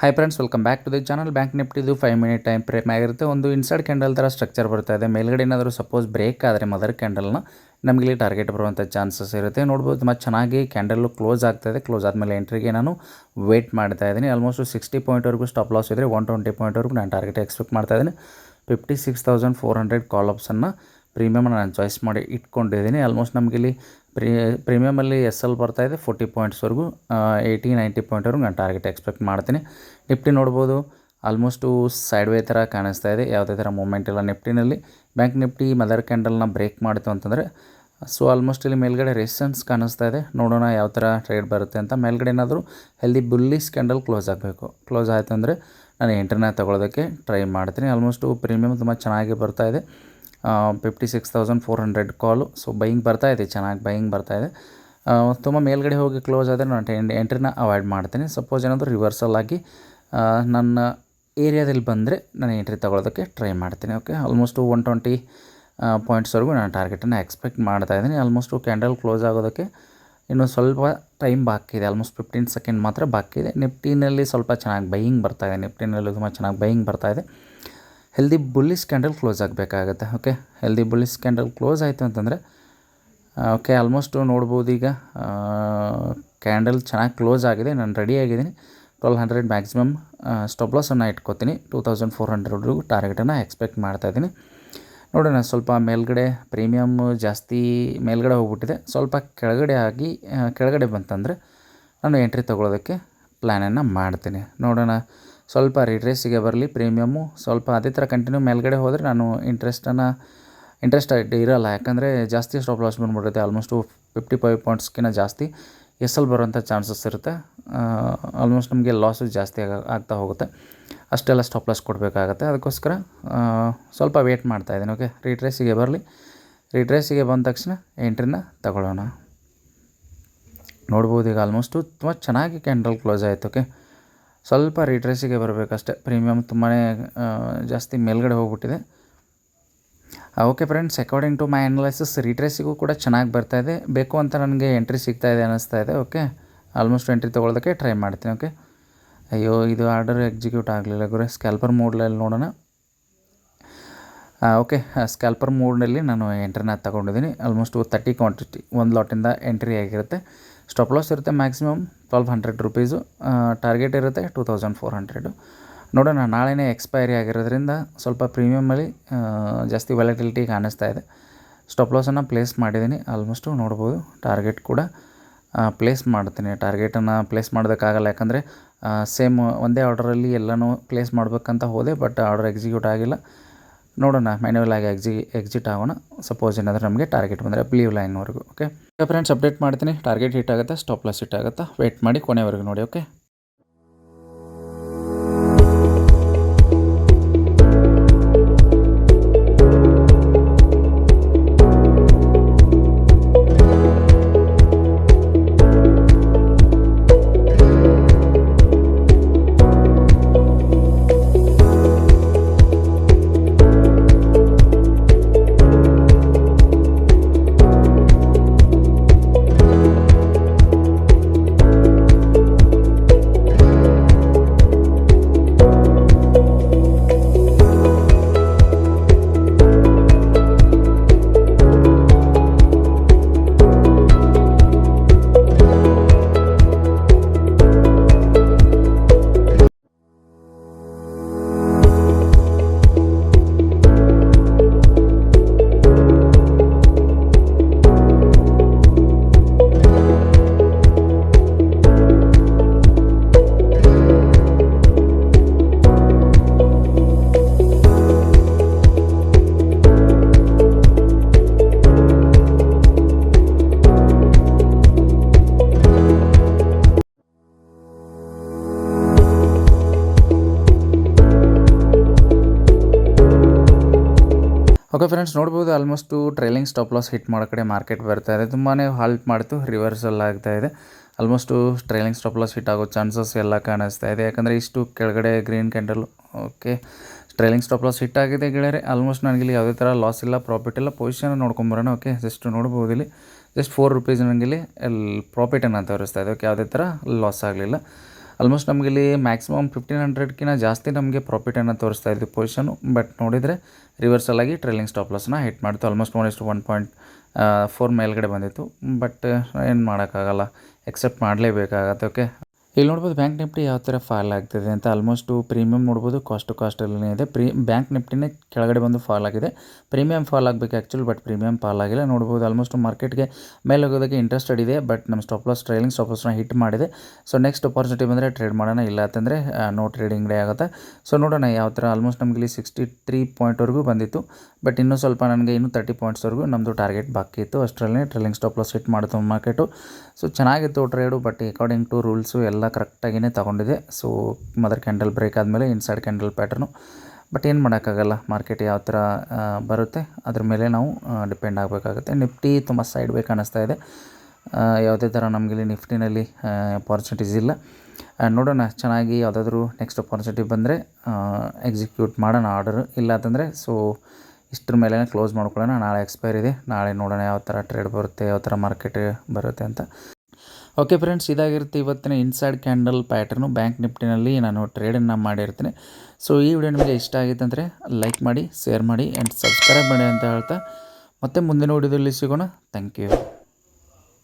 Hi friends welcome back to the channel bank ನಿಫ್ಟಿದು five minute time frame ಆಗಿರುತ್ತೆ. ಒಂದು inside candle ಥರ structure ಬರ್ತಾ ಇದೆ. ಮೇಲ್ಗಡೆ ಏನಾದರೂ ಸಪೋಸ್ ಬ್ರೇಕ್ ಆದರೆ ಮದರ್ ಕ್ಯಾಂಡಲ್ನ ನಮಗೆ ಇಲ್ಲಿ ಟಾರ್ಗೆಟ್ ಬರುವಂಥ ಚಾನ್ಸಸ್ ಇರುತ್ತೆ. ನೋಡ್ಬೋದು ತುಂಬ ಚೆನ್ನಾಗಿ ಕ್ಯಾಂಡಲ್ಲು ಕ್ಲೋಸ್ ಆಗ್ತಾಯಿದೆ ಕ್ಲೋಸ್ ಆದಮೇಲೆ ಎಂಟ್ರಿಗೆ ನಾನು ವೇಟ್ ಮಾಡ್ತಾ ಇದ್ದೀನಿ. ಆಲ್ಮೋಸ್ಟ್ ಸಿಕ್ಸ್ಟಿ ಪಾಯಿಂಟ್ವರೆಗೂ ಸ್ಟಾಪ್ ಲಾಸ್ ಇದ್ದರೆ ಒನ್ ಟ್ವೆಂಟಿ ಪಾಯಿಂಟ್ವರೆಗೂ ನಾನು ಟಾರ್ಗೆಟ್ ಎಕ್ಸ್ಪೆಕ್ಟ್ ಮಾಡ್ತಾ ಇದ್ದೀನಿ. Fifty six thousand four hundred call ಆಪ್ಸನ್ನು premium ನಾನು ಚಾಯ್ಸ್ ಮಾಡಿ ಇಟ್ಕೊಂಡಿದ್ದೀನಿ. ಆಲ್ಮೋಸ್ಟ್ ನಮಗಿಲ್ಲಿ ಪ್ರೀ, ಪ್ರೀಮಿಯಮಲ್ಲಿ ಎಸ್ ಎಲ್ ಬರ್ತಾ ಇದೆ ಫೋರ್ಟಿ ಪಾಯಿಂಟ್ಸ್ವರೆಗೂ ಏಯ್ಟಿ, ನೈಂಟಿ ಪಾಯಿಂಟ್ವರೆಗೂ ನಾನು ಟಾರ್ಗೆಟ್ ಎಕ್ಸ್ಪೆಕ್ಟ್ ಮಾಡ್ತೀನಿ. ನಿಫ್ಟಿ ನೋಡ್ಬೋದು, ಆಲ್ಮೋಸ್ಟು ಸೈಡ್ ವೇ ಥರ ಕಾಣಿಸ್ತಾ ಇದೆ, ಯಾವುದೇ ಥರ ಮೂಮೆಂಟ್ ಇಲ್ಲ ನಿಫ್ಟಿನಲ್ಲಿ. ಬ್ಯಾಂಕ್ ನಿಫ್ಟಿ ಮದರ್ ಕ್ಯಾಂಡಲ್ನ ಬ್ರೇಕ್ ಮಾಡಿತು ಅಂತಂದರೆ, ಸೊ ಆಲ್ಮೋಸ್ಟ್ ಇಲ್ಲಿ ಮೇಲ್ಗಡೆ ರೆಸಿಸ್ಟೆನ್ಸ್ ಕಾಣಿಸ್ತಾ ಇದೆ. ನೋಡೋಣ ಯಾವ ಥರ ಟ್ರೇಡ್ ಬರುತ್ತೆ ಅಂತ. ಮೇಲ್ಗಡೆ ಏನಾದರೂ ಹೆಲ್ದಿ ಬುಲ್ಲಿ ಕ್ಯಾಂಡಲ್ ಕ್ಲೋಸ್ ಆಗಬೇಕು. ಕ್ಲೋಸ್ ಆಯಿತು ಅಂದರೆ ನಾನು ಎಂಟ್ರನ್ನ ತೊಗೊಳೋದಕ್ಕೆ ಟ್ರೈ ಮಾಡ್ತೀನಿ. ಆಲ್ಮೋಸ್ಟು ಪ್ರೀಮಿಯಮ್ ತುಂಬ ಚೆನ್ನಾಗಿ ಬರ್ತಾ ಇದೆ. Fifty six thousand four hundred call so buying ಬರ್ತಾ ಇದೆ, ಚೆನ್ನಾಗಿ ಬೈಯಿಂಗ್ ಬರ್ತಾ ಇದೆ. ತುಂಬ ಮೇಲ್ಗಡೆ ಹೋಗಿ ಕ್ಲೋಸ್ ಆದರೆ ನಾನು ಎಂಟ್ ಎಂಟ್ರಿನ ಅವಾಯ್ಡ್ ಮಾಡ್ತೀನಿ. ಸಪೋಸ್ ಏನಾದರೂ ರಿವರ್ಸಲ್ ಆಗಿ ನನ್ನ ಏರಿಯಾದಲ್ಲಿ ಬಂದರೆ ನಾನು ಎಂಟ್ರಿ ತೊಗೊಳೋದಕ್ಕೆ ಟ್ರೈ ಮಾಡ್ತೀನಿ ಓಕೆ ಆಲ್ಮೋಸ್ಟು ಒನ್ ಟ್ವೆಂಟಿ ಪಾಯಿಂಟ್ಸ್ವರೆಗೂ ನಾನು ಟಾರ್ಗೆಟನ್ನು ಎಕ್ಸ್ಪೆಕ್ಟ್ ಮಾಡ್ತಾ ಇದ್ದೀನಿ. ಆಲ್ಮೋಸ್ಟು ಕ್ಯಾಂಡಲ್ ಕ್ಲೋಸ್ ಆಗೋದಕ್ಕೆ ಇನ್ನು ಸ್ವಲ್ಪ ಟೈಮ್ ಬಾಕಿ ಇದೆ. ಆಲ್ಮೋಸ್ಟ್ ಫಿಫ್ಟೀನ್ ಸೆಕೆಂಡ್ ಮಾತ್ರ ಬಾಕಿ ಇದೆ. ನಿಫ್ಟಿನಲ್ಲಿ ಸ್ವಲ್ಪ ಚೆನ್ನಾಗಿ ಬೈಯಿಂಗ್ ಬರ್ತಾ ಇದೆ. ನಿಫ್ಟಿನಲ್ಲಿ ತುಂಬ ಚೆನ್ನಾಗಿ ಬೈಯಿಂಗ್ ಬರ್ತಾ ಇದೆ. Healthy bullish candle close ಆಗಬೇಕಾಗತ್ತೆ okay healthy bullish candle close ಆಯಿತು ಅಂತಂದರೆ ಓಕೆ ಆಲ್ಮೋಸ್ಟು ನೋಡ್ಬೋದು ಈಗ ಕ್ಯಾಂಡಲ್ ಚೆನ್ನಾಗಿ ಕ್ಲೋಸ್ ಆಗಿದೆ, ನಾನು ರೆಡಿ ಆಗಿದ್ದೀನಿ. ಟ್ವೆಲ್ ಹಂಡ್ರೆಡ್ ಮ್ಯಾಕ್ಸಿಮಮ್ ಸ್ಟಾಪ್ ಲಾಸನ್ನು ಇಟ್ಕೋತೀನಿ. ಟೂ ತೌಸಂಡ್ ಫೋರ್ ಹಂಡ್ರೆಡ್ವರೆಗೂ ಟಾರ್ಗೆಟನ್ನು ಎಕ್ಸ್ಪೆಕ್ಟ್ ಮಾಡ್ತಾಯಿದ್ದೀನಿ ನೋಡೋಣ, ಸ್ವಲ್ಪ ಮೇಲ್ಗಡೆ ಪ್ರೀಮಿಯಮ್ ಜಾಸ್ತಿ ಮೇಲ್ಗಡೆ ಹೋಗ್ಬಿಟ್ಟಿದೆ. ಸ್ವಲ್ಪ ಕೆಳಗಡೆ ಆಗಿ ಕೆಳಗಡೆ ಬಂತಂದರೆ, ನಾನು ಎಂಟ್ರಿ ತೊಗೊಳೋದಕ್ಕೆ ಪ್ಲ್ಯಾನನ್ನು ಮಾಡ್ತೀನಿ. ನೋಡೋಣ ಸ್ವಲ್ಪ ರಿಟ್ರೇಸಿಗೆ ಬರಲಿ, ಪ್ರೀಮಿಯಮ್ಮು. ಸ್ವಲ್ಪ ಅದೇ ಥರ ಕಂಟಿನ್ಯೂ ಮೇಲ್ಗಡೆ ಹೋದರೆ ನಾನು ಇಂಟ್ರೆಸ್ಟನ್ನು ಇಂಟ್ರೆಸ್ಟ್ ಇರೋಲ್ಲ. ಯಾಕಂದರೆ ಜಾಸ್ತಿ ಸ್ಟಾಪ್ ಲಾಸ್ ಬಂದುಬಿಡುತ್ತೆ. ಆಲ್ಮೋಸ್ಟು ಫಿಫ್ಟಿ ಫೈವ್ ಪಾಯಿಂಟ್ಸ್ಗಿಂತ ಜಾಸ್ತಿ ಎಸ್ ಎಲ್ ಬರುವಂಥ ಚಾನ್ಸಸ್ ಇರುತ್ತೆ. ಆಲ್ಮೋಸ್ಟ್ ನಮಗೆ ಲಾಸು ಜಾಸ್ತಿ ಆಗ, ಆಗ್ತಾ ಹೋಗುತ್ತೆ. ಅಷ್ಟೆಲ್ಲ ಸ್ಟಾಪ್ ಲಾಸ್ ಕೊಡಬೇಕಾಗತ್ತೆ. ಅದಕ್ಕೋಸ್ಕರ ಸ್ವಲ್ಪ ವೇಟ್ ಮಾಡ್ತಾ ಇದ್ದೀನಿ. ಓಕೆ? ರಿಟ್ರೇಸಿಗೆ ಬರಲಿ. ರಿಟ್ರೇಸಿಗೆ ಬಂದ ತಕ್ಷಣ ಎಂಟ್ರಿನ ತಗೊಳ್ಳೋಣ. ನೋಡ್ಬೋದು ಈಗ ಆಲ್ಮೋಸ್ಟು ತುಂಬ ಚೆನ್ನಾಗಿ ಕ್ಯಾಂಡಲ್ ಕ್ಲೋಸ್ ಆಯಿತು. ಓಕೆ? ಸ್ವಲ್ಪ ರಿಟ್ರೇಸಿಗೆ ಬರಬೇಕಷ್ಟೆ. ಪ್ರೀಮಿಯಮ್ ತುಂಬಾ ಜಾಸ್ತಿ ಮೇಲ್ಗಡೆ ಹೋಗ್ಬಿಟ್ಟಿದೆ. Okay friends according to my analysis ರಿಟ್ರೇಸಿಗೂ ಕೂಡ ಚೆನ್ನಾಗಿ ಬರ್ತಾ ಇದೆ. ಬೇಕು ಅಂತ ನನಗೆ ಎಂಟ್ರಿ ಸಿಗ್ತಾ ಇದೆ ಅನ್ನಿಸ್ತಾ ಇದೆ ಓಕೆ ಆಲ್ಮೋಸ್ಟ್ ಎಂಟ್ರಿ ತೊಗೊಳೋದಕ್ಕೆ ಟ್ರೈ ಮಾಡ್ತೀನಿ ಓಕೆ ಅಯ್ಯೋ, ಇದು ಆರ್ಡರ್ ಎಕ್ಸಿಕ್ಯೂಟ್ ಆಗಲಿಲ್ಲ ಗುರು. ಸ್ಕ್ಯಾಲ್ಪರ್ ಮೂಡ್ಲಲ್ಲಿ ನೋಡೋಣ. ಓಕೆ ಸ್ಕ್ಯಾಲ್ಪರ್ ಮೂಡ್ನಲ್ಲಿ ನಾನು ಎಂಟ್ರಿನ ತಗೊಂಡಿದ್ದೀನಿ. ಆಲ್ಮೋಸ್ಟ್ ತರ್ಟಿ ಕ್ವಾಂಟಿಟಿ ಒಂದು ಲಾಟಿಂದ ಎಂಟ್ರಿ ಆಗಿರುತ್ತೆ. ಸ್ಟಾಪ್ ಲಾಸ್ ಇರುತ್ತೆ maximum twelve hundred rupees target ಇರುತ್ತೆ ಟೂ ತೌಸಂಡ್ ಫೋರ್ ಹಂಡ್ರೆಡು ನೋಡೋಣ, ನಾಳೆನೇ ಎಕ್ಸ್ಪೈರಿ ಆಗಿರೋದ್ರಿಂದ ಸ್ವಲ್ಪ ಪ್ರೀಮಿಯಮಲ್ಲಿ ಜಾಸ್ತಿ ವ್ಯಾಲಿಟಿಲಿಟಿ ಕಾಣಿಸ್ತಾ ಇದೆ. ಸ್ಟಾಪ್ ಲಾಸನ್ನು ಪ್ಲೇಸ್ ಮಾಡಿದ್ದೀನಿ. ಆಲ್ಮೋಸ್ಟು ನೋಡ್ಬೋದು ಟಾರ್ಗೆಟ್ ಕೂಡ ಪ್ಲೇಸ್ ಮಾಡ್ತೀನಿ. ಟಾರ್ಗೆಟನ್ನು ಪ್ಲೇಸ್ ಮಾಡೋದಕ್ಕಾಗಲ್ಲ. ಯಾಕಂದರೆ ಸೇಮ್ ಒಂದೇ ಆರ್ಡರಲ್ಲಿ ಎಲ್ಲನೂ ಪ್ಲೇಸ್ ಮಾಡಬೇಕಂತ ಹೋದೆ ಬಟ್ ಆರ್ಡರ್ ಎಕ್ಸಿಕ್ಯೂಟ್ ಆಗಿಲ್ಲ. ನೋಡೋಣ ಮ್ಯಾನ್ಯುವಲ್ ಆಗಿ ಎಕ್ಸಿ ಎಕ್ಸಿಟ್ ಆಗೋಣ. ಸಪೋಸ್ ಏನಾದರೂ ನಮಗೆ ಟಾರ್ಗೆಟ್ ಬಂದರೆ ಬ್ಲೀವ್ ಲೈನ್ವರೆಗೂ ಓಕೆ ಫ್ರೆಂಡ್ಸ್ ಅಪ್ಡೇಟ್ ಮಾಡ್ತೀನಿ. ಟಾರ್ಗೆಟ್ ಹಿಟ್ ಆಗುತ್ತೆ ಸ್ಟಾಪ್ ಲಾಸ್ ಹಿಟ್ ಆಗುತ್ತಾ. ವೇಟ್ ಮಾಡಿ ಕೊನೆವರೆಗೂ ನೋಡಿ ಓಕೆ ಓಕೆ ಫ್ರೆಂಡ್ಸ್ ನೋಡ್ಬೋದು almost trailing stop loss hit ಮಾಡೋ ಕಡೆ ಮಾರ್ಕೆಟ್ ಬರ್ತಾ ಇದೆ. ತುಂಬಾ ಹಾಲ್ಟ್ ಮಾಡ್ತು ರಿವರ್ಸಲ್ ಆಗ್ತಾ ಇದೆ. Almost trailing stop loss hit ಆಗೋ ಚಾನ್ಸಸ್ ಎಲ್ಲ ಕಾಣಿಸ್ತಾ ಇದೆ. ಯಾಕಂದರೆ ಇಷ್ಟು ಕೆಳಗಡೆ green candle okay trailing stop loss hit ಆಗಿದೆ ಗೆಳೆಯರೆ. ಆಲ್ಮೋಸ್ಟ್ ನನಗೆ ಇಲ್ಲಿ ಯಾವುದೇ ಥರ ಲಾಸ್ ಇಲ್ಲ ಪ್ರಾಫಿಟ್ ಇಲ್ಲ. ಪೊಸಿಷನ್ ನೋಡ್ಕೊಂಬರೋಣ ಓಕೆ ಜಸ್ಟ್ ನೋಡ್ಬೋದು ಇಲ್ಲಿ. ಜಸ್ಟ್ ಫೋರ್ ರುಪೀಸ್ ನನಗೆ ಇಲ್ಲಿ ಪ್ರಾಫಿಟನ್ನು ತೋರಿಸ್ತಾ ಇದೆ ಓಕೆ ಯಾವುದೇ ಥರ ಲಾಸ್ ಆಗಲಿಲ್ಲ. ಆಲ್ಮೋಸ್ಟ್ ನಮಗೆ ಇಲ್ಲಿ ಮ್ಯಾಕ್ಸಿಮಮ್ ಫಿಫ್ಟೀನ್ ಹಂಡ್ರೆಡ್ಕಿಂತ ಜಾಸ್ತಿ ನಮಗೆ ಪ್ರಾಫಿಟನ್ನು ತೋರಿಸ್ತಾ ಇದ್ದು ಪೊಸಿಷನು ಬಟ್ ನೋಡಿದರೆ ರಿವರ್ಸಲ್ ಆಗಿ ಟ್ರೈಲಿಂಗ್ ಸ್ಟಾಪ್ ಲಾಸ್ನ ಹಿಟ್ ಮಾಡ್ತು. Almost one one point four ಮೇಲ್ಗಡೆ ಬಂದಿತ್ತು. ಬಟ್ ಏನು ಮಾಡೋಕ್ಕಾಗಲ್ಲ. ಎಕ್ಸೆಪ್ಟ್ ಮಾಡಲೇಬೇಕಾಗತ್ತೆ ಓಕೆ ಇಲ್ಲಿ ನೋಡ್ಬೋದು ಬ್ಯಾಂಕ್ ನಿಫ್ಟಿ ಯಾವ ಥರ ಫಾಲ್ ಆಗ್ತಿದೆ ಅಂತ ಆಲ್ಮೋಸ್ಟು ಪ್ರೀಮಿಯಂ ನೋಡ್ಬೋದು ಕಾಸ್ಟ್ ಕಾಸ್ಟಲ್ಲೇ ಇದೆ. ಪ್ರೀ ಬ್ಯಾಂಕ್ ನಿಫ್ಟಿನೇ ಕೆಳಗಡೆ ಬಂದು ಫಾಲ್ ಆಗಿದೆ. ಪ್ರೀಮಿಯಂ ಫಾಲ್ ಆಗಬೇಕು ಆ್ಯಕ್ಚುಲಿ ಬಟ್ ಪ್ರೀಮಿಯಮ್ ಫಾಲ್ ಆಗಿಲ್ಲ. ನೋಡ್ಬೋದು ಆಲ್ಮೋಸ್ಟ್ ಮಾರ್ಕೆಟ್ಗೆ ಮೇಲೆ ಹೋಗೋದಕ್ಕೆ ಇಂಟ್ರೆಸ್ಟೆಡ್ ಇದೆ ಬಟ್ ನಮ್ಮ ಸ್ಟಾಪ್ ಲಾಸ್ ಟ್ರೈಲಿಂಗ್ ಸ್ಟಾಪ್ ಲಾಸ್ನ ಹಿಟ್ ಮಾಡಿದೆ. ಸೊ ನೆಕ್ಸ್ಟ್ ಅಪಾರ್ಚುನಿಟಿ ಬಂದರೆ ಟ್ರೇಡ್ ಮಾಡೋಣ. ಇಲ್ಲ ಅಂತಂದರೆ ನೋ ಟ್ರೇಡಿಂಗ್ ಡೇ ಆಗುತ್ತೆ. ಸೊ ನೋಡೋಣ ಯಾವ ಥರ ಆಲ್ಮೋಸ್ಟ್ ನಮಗೆ ಇಲ್ಲಿ ಸಿಕ್ಸ್ಟಿ ತ್ರೀ ಪಾಯಿಂಟ್ವರೆಗೂ ಬಂದಿತ್ತು. ಬಟ್ ಇನ್ನೂ ಸ್ವಲ್ಪ ನನಗೆ ಇನ್ನೂ ತರ್ಟಿ ಪಾಯಿಂಟ್ಸ್ವರೆಗೂ ನಮ್ಮದು ಟಾರ್ಗೆಟ್ ಬಾಕಿ ಇತ್ತು. ಅಷ್ಟರಲ್ಲೇ ಟ್ರೈಲಿಂಗ್ ಸ್ಟಾಪ್ ಲಾಸ್ ಹಿಟ್ ಮಾಡಿತು ಮಾರ್ಕೆಟು ಸೊ ಚೆನ್ನಾಗಿತ್ತು trade but according to rules ಎಲ್ಲ ಕರೆಕ್ಟಾಗಿಯೇ ತೊಗೊಂಡಿದೆ. ಸೊ ಮದರ್ ಕ್ಯಾಂಡಲ್ ಬ್ರೇಕ್ ಆದಮೇಲೆ ಇನ್ಸೈಡ್ ಕ್ಯಾಂಡಲ್ ಪ್ಯಾಟ್ರನು ಬಟ್ ಏನು ಮಾಡೋಕ್ಕಾಗಲ್ಲ? ಮಾರ್ಕೆಟ್ ಯಾವ ಥರ ಬರುತ್ತೆ, ಅದ್ರ ಮೇಲೆ ನಾವು ಡಿಪೆಂಡ್ ಆಗಬೇಕಾಗುತ್ತೆ. ನಿಫ್ಟಿ ತುಂಬ ಸೈಡ್ ಬೇಕು ಅನ್ನಿಸ್ತಾ ಇದೆ ಯಾವುದೇ ಥರ ನಮಗಿಲ್ಲಿ ನಿಫ್ಟಿನಲ್ಲಿ ಅಪಾರ್ಚುನಿಟೀಸ್ ಇಲ್ಲ. ನೋಡೋಣ, ಚೆನ್ನಾಗಿ ಯಾವುದಾದ್ರೂ ನೆಕ್ಸ್ಟ್ ಅಪಾರ್ಚುನಿಟಿ ಬಂದರೆ ಎಕ್ಸಿಕ್ಯೂಟ್ ಮಾಡೋಣ ಆರ್ಡರ್ ಇಲ್ಲ ಅಂತಂದರೆ ಸೊ ಇಷ್ಟ್ರ ಮೇಲೆ ಕ್ಲೋಸ್ ಮಾಡ್ಕೊಳ್ಳೋಣ. ನಾಳೆ ಎಕ್ಸ್ಪೈರ್ ಇದೆ. ನಾಳೆ ನೋಡೋಣ ಯಾವ ಥರ ಟ್ರೇಡ್ ಬರುತ್ತೆ, ಯಾವ ಥರ ಮಾರ್ಕೆಟ್ ಬರುತ್ತೆ ಅಂತ. ಓಕೆ ಫ್ರೆಂಡ್ಸ್ ಇದಾಗಿರುತ್ತೆ ಇವತ್ತಿನ ಇನ್ಸೈಡ್ ಕ್ಯಾಂಡಲ್ ಪ್ಯಾಟರ್ನು ಬ್ಯಾಂಕ್ ನಿಫ್ಟಿನಲ್ಲಿ ನಾನು ಟ್ರೇಡನ್ನು ಮಾಡಿರ್ತೀನಿ. ಸೊ ಈ ವಿಡಿಯೋ ನಿಮಗೆ ಇಷ್ಟ ಆಗಿತ್ತು ಅಂದರೆ ಲೈಕ್ ಮಾಡಿ ಶೇರ್ ಮಾಡಿ ಆ್ಯಂಡ್ ಸಬ್ಸ್ಕ್ರೈಬ್ ಮಾಡಿ ಅಂತ ಹೇಳ್ತಾ ಮತ್ತೆ ಮುಂದಿನ ವಿಡಿಯೋದಲ್ಲಿ ಸಿಗೋಣ. Thank you